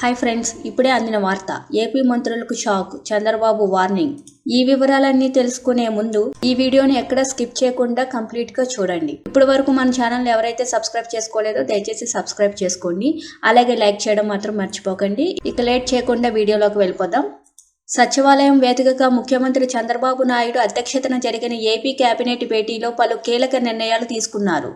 Hi friends ఇప్పుడే అందిన వార్త. ఏపీ మంత్రులకు షాక్ చంద్రబాబు వార్నింగ్. ఈ వివరాలన్నీ తెలుసుకునే ముందు ఈ వీడియోని ఎక్కడ స్కిప్ చేయకుండా కంప్లీట్గా చూడండి. ఇప్పటి వరకు మన ఛానల్ ఎవరైతే సబ్స్క్రైబ్ చేసుకోలేదో దయచేసి సబ్స్క్రైబ్ చేసుకోండి. అలాగే లైక్ చేయడం మాత్రం మర్చిపోకండి. ఇక లేట్ చేయకుండా వీడియోలోకి వెళ్ళిపోదాం. సచివాలయం వేదికగా ముఖ్యమంత్రి చంద్రబాబు నాయుడు అధ్యక్షతన జరిగిన ఏపీ కేబినెట్ భేటీలో పలు కీలక నిర్ణయాలు తీసుకున్నారు.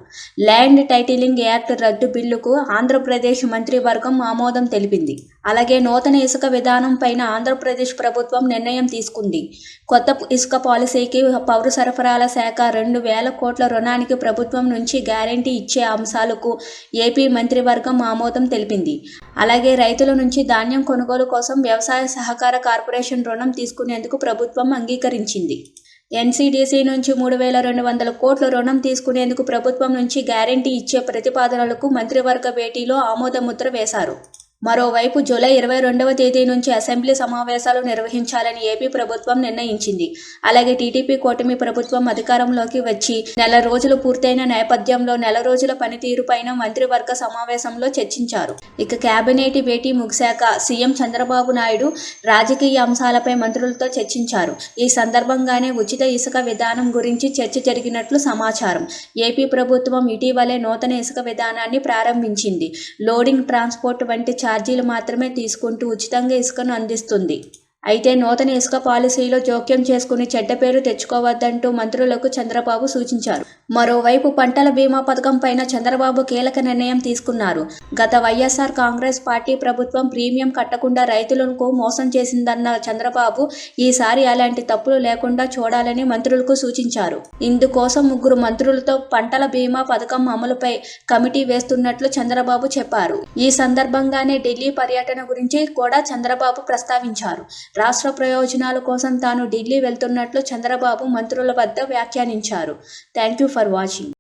ల్యాండ్ టైటిలింగ్ యాక్ట్ రద్దు బిల్లుకు ఆంధ్రప్రదేశ్ మంత్రివర్గం ఆమోదం తెలిపింది. అలాగే నూతన ఇసుక విధానం పైన ఆంధ్రప్రదేశ్ ప్రభుత్వం నిర్ణయం తీసుకుంది. కొత్త ఇసుక పాలసీకి పౌర సరఫరాల శాఖ రెండు వేల కోట్ల రుణానికి ప్రభుత్వం నుంచి గ్యారంటీ ఇచ్చే అంశాలకు ఏపీ మంత్రివర్గం ఆమోదం తెలిపింది. అలాగే రైతుల నుంచి ధాన్యం కొనుగోలు కోసం వ్యవసాయ సహకార కార్పొరేషన్ రుణం తీసుకునేందుకు ప్రభుత్వం అంగీకరించింది. ఎన్సీడీసీ నుంచి మూడు వేల రెండు వందల కోట్ల రుణం తీసుకునేందుకు ప్రభుత్వం నుంచి గ్యారంటీ ఇచ్చే ప్రతిపాదనలకు మంత్రివర్గ భేటీలో ఆమోదముద్ర వేశారు. మరోవైపు జూలై ఇరవై రెండవ తేదీ నుంచి అసెంబ్లీ సమావేశాలు నిర్వహించాలని ఏపీ ప్రభుత్వం నిర్ణయించింది. అలాగే టీడీపీ కూటమి ప్రభుత్వం అధికారంలోకి వచ్చి నెల రోజులు పూర్తయిన నేపథ్యంలో నెల రోజుల పనితీరుపైన మంత్రివర్గ సమావేశంలో చర్చించారు. ఇక కేబినెట్ భేటీ ముగిశాక సీఎం చంద్రబాబు నాయుడు రాజకీయ అంశాలపై మంత్రులతో చర్చించారు. ఈ సందర్భంగానే ఉచిత ఇసుక విధానం గురించి చర్చ జరిగినట్లు సమాచారం. ఏపీ ప్రభుత్వం ఇటీవలే నూతన ఇసుక విధానాన్ని ప్రారంభించింది. లోడింగ్ ట్రాన్స్పోర్ట్ వంటి ఛార్జీలు మాత్రమే తీసుకుంటూ ఉచితంగా ఇసుకను అందిస్తుంది. అయితే నూతన ఇసుక పాలసీలో జోక్యం చేసుకుని చెడ్డ పేరు తెచ్చుకోవద్దంటూ మంత్రులకు చంద్రబాబు సూచించారు. మరోవైపు పంటల బీమా పథకం పైన చంద్రబాబు కీలక నిర్ణయం తీసుకున్నారు. గత వైఎస్ఆర్ కాంగ్రెస్ పార్టీ ప్రభుత్వం ప్రీమియం కట్టకుండా రైతులకు మోసం చేసిందన్న చంద్రబాబు ఈసారి అలాంటి తప్పులు లేకుండా చూడాలని మంత్రులకు సూచించారు. ఇందుకోసం ముగ్గురు మంత్రులతో పంటల బీమా పథకం అమలుపై కమిటీ వేస్తున్నట్లు చంద్రబాబు చెప్పారు. ఈ సందర్భంగానే ఢిల్లీ పర్యటన గురించి కూడా చంద్రబాబు ప్రస్తావించారు. రాష్ట్ర ప్రయోజనాల కోసం తాను ఢిల్లీ వెళ్తున్నట్లు చంద్రబాబు మంత్రుల వద్ద వ్యాఖ్యానించారు. Thank you for watching.